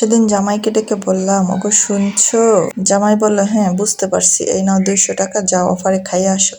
সেদিন জামাইকে ডেকে বললাম, ওগো, শুনছো? জামাই বলল হ্যাঁ বুঝতে পারছি। এই নাও দুইশো টাকা যা অফারে খাইয়ে আসো।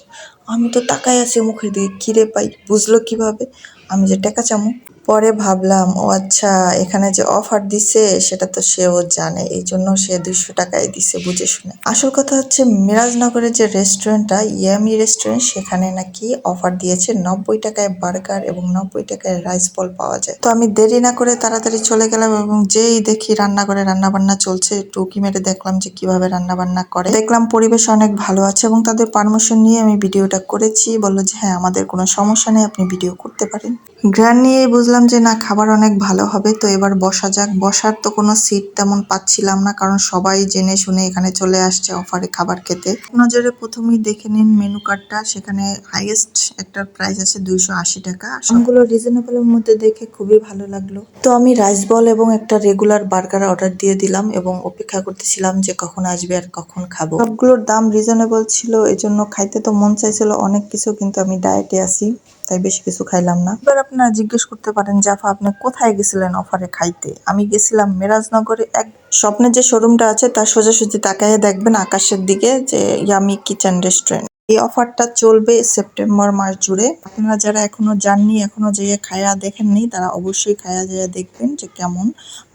আমি তো তাকাই আছি মুখের দিকে, কিরে পাই বুঝলো কীভাবে? আমি যে টাকা চামু। পরে ভাবলাম, ও আচ্ছা এখানে যে অফার দিছে, সেটা তো সেও জানে। এই জন্য সে দুইশো টাকায় দিছে বুঝে শুনে। আসল কথা হচ্ছে, মিরাজনগরের যে রেস্টুরেন্টটা, ইয়ামি রেস্টুরেন্ট, সেখানে নাকি অফার দিয়েছে নব্বই টাকায় বার্গার এবং নব্বই টাকায় রাইস বল পাওয়া যায়। তো আমি দেরি না করে তাড়াতাড়ি চলে গেলাম এবং যেই দেখি রান্নাঘরে রান্না বান্না চলছে টুকি মেরে দেখলাম যে কীভাবে রান্না বান্না করে। দেখলাম পরিবেশ অনেক ভালো আছে এবং তাদের পারমিশন নিয়ে আমি ভিডিওটা করেছি। বলল যে হ্যাঁ আমাদের কোনো সমস্যা নেই, আপনি ভিডিও করতে পারেন। গ্রান নিয়েই বুঝলাম যে না, খাবার অনেক ভালো হবে, তো এবার বসা যাক। বসার তো কোনো সিট তেমন পাচ্ছিলাম না, কারণ সবাই জেনে শুনে এখানে চলে আসছে অফারে খাবার খেতে। নজরে প্রথমেই দেখে নিন মেনু কার্ডটা সেখানে হাইয়েস্ট একটার প্রাইস আছে দুইশো আশি টাকা। সবগুলো রিজনেবলের মধ্যে দেখে খুবই ভালো লাগল। তো আমি রাইস বল এবং একটা রেগুলার বার্গার অর্ডার দিয়ে দিলাম এবং অপেক্ষা করতেছিলাম যে কখন আসবে আর কখন খাব। সবগুলোর দাম রিজনেবল ছিল এই জন্য খাইতে তো মন চাইছিল অনেক কিছু, কিন্তু আমি ডায়েটে আছি। তাই বেশি কিছু খাইলাম না। এবার আপনারা জিজ্ঞেস করতে পারেন জাফা আপনি কোথায় গেছিলেন অফারে খাইতে? আমি গেছিলাম মেরাজনগরে, এক স্বপ্নের যে শোরুমটা আছে, তার সোজাসুজি তাকাইয়ে দেখবেন আকাশের দিকে যে ইয়ামি কিচেন রেস্টুরেন্ট এই অফারটা চলবে সেপ্টেম্বর মাস জুড়ে। আপনারা যারা এখনও যাননি, এখনও যেয়ে খায়া দেখেননি, তারা অবশ্যই খায়া যেয়ে দেখবেন যে কেমন।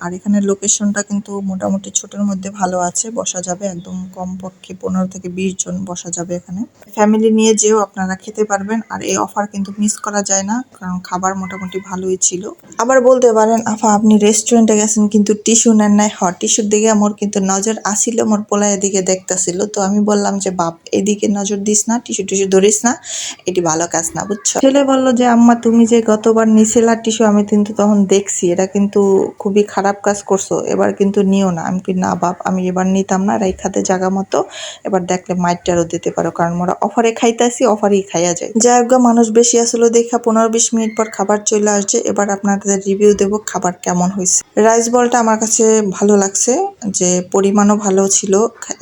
আর এখানে লোকেশনটা কিন্তু মোটামুটি ছোটোর মধ্যে ভালো আছে, বসা যাবে একদম কমপক্ষে পনেরো থেকে বিশ জন বসা যাবে এখানে। ফ্যামিলি নিয়ে যেও আপনারা খেতে পারবেন, আর এই অফার কিন্তু মিস করা যায় না, কারণ খাবার মোটামুটি ভালোই ছিল। আবার বলতে পারেন, আফা, আপনি রেস্টুরেন্টে গেছেন কিন্তু টিস্যু নেন নাই, হ, টিস্যুর দিকে আমার কিন্তু নজর আসিল, মোর পোলা এদিকে দেখতেছিল। তো আমি বললাম যে, বাপ, এদিকে নজর দিস না, টিস্যু টিস্যু ধরিস না, এটি ভালো কাজ না, বুঝছ? ছেলে বলল যে, আম্মা, তুমি যে গতবার নিছিলা টিস্যু, আমি কিন্তু তখন দেখছি, এটা কিন্তু খুবই খারাপ কাজ করছ, এবার কিন্তু নিও না। আমি কি না বাপ, আমি এবার নিতাম না, রাইখাতে জাগা মতো, এবার দেখলে মাইটটারও দিতে পারো, কারণ মোরা অফারে খাইতেছি অফারেই খাইয়া যায়। যাই হোক মানুষ বেশি আসলে দেখা পনেরো বিশ মিনিট পর খাবার চলে আসছে, এবার আপনাদের রিভিউ দেব খাবার কেমন হয়েছে। রাইস বলটা আমার কাছে ভালো লাগছে, যে পরিমাণও ভালো ছিল,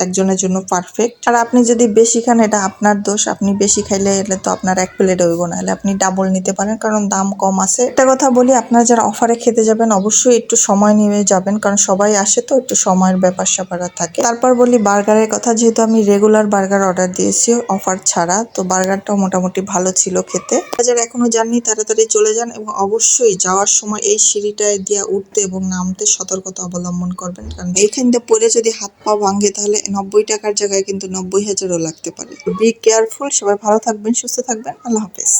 একজনের জন্য পারফেক্ট আর আপনি যদি বেশি খান, এটা আপনার দোষ, আপনি বেশি খাইলে এলে তো আপনার এক প্লেট হইব না হলে আপনি ডাবল নিতে পারেন, কারণ দাম কম আছে। একটা কথা বলি, আপনারা যারা অফারে খেতে যাবেন, অবশ্যই একটু সময় নিয়ে যাবেন, কারণ সবাই আসে তো, একটু সময়ের ব্যাপার স্যাপার থাকে। তারপর বলি বার্গারের কথা, যেহেতু আমি রেগুলার বার্গার অর্ডার দিয়েছি অফার ছাড়া, তো বার্গারটাও মোটামুটি ভালো ছিল খেতে। যারা এখনও যাননি, তাড়াতাড়ি চলে যান এবং অবশ্যই যাওয়ার সময় এই সিঁড়িটায় দিয়ে উঠতে এবং নামতে সতর্কতা অবলম্বন করবেন, কারণ এইখান দিয়ে পরে যদি হাত পা ভাঙে, তাহলে নব্বই টাকার জায়গায় কিন্তু নব্বই হাজারও লাগতে পারে। কেয়ারফুল সবাই ভালো থাকবেন সুস্থ থাকবেন। আল্লাহ হাফেজ।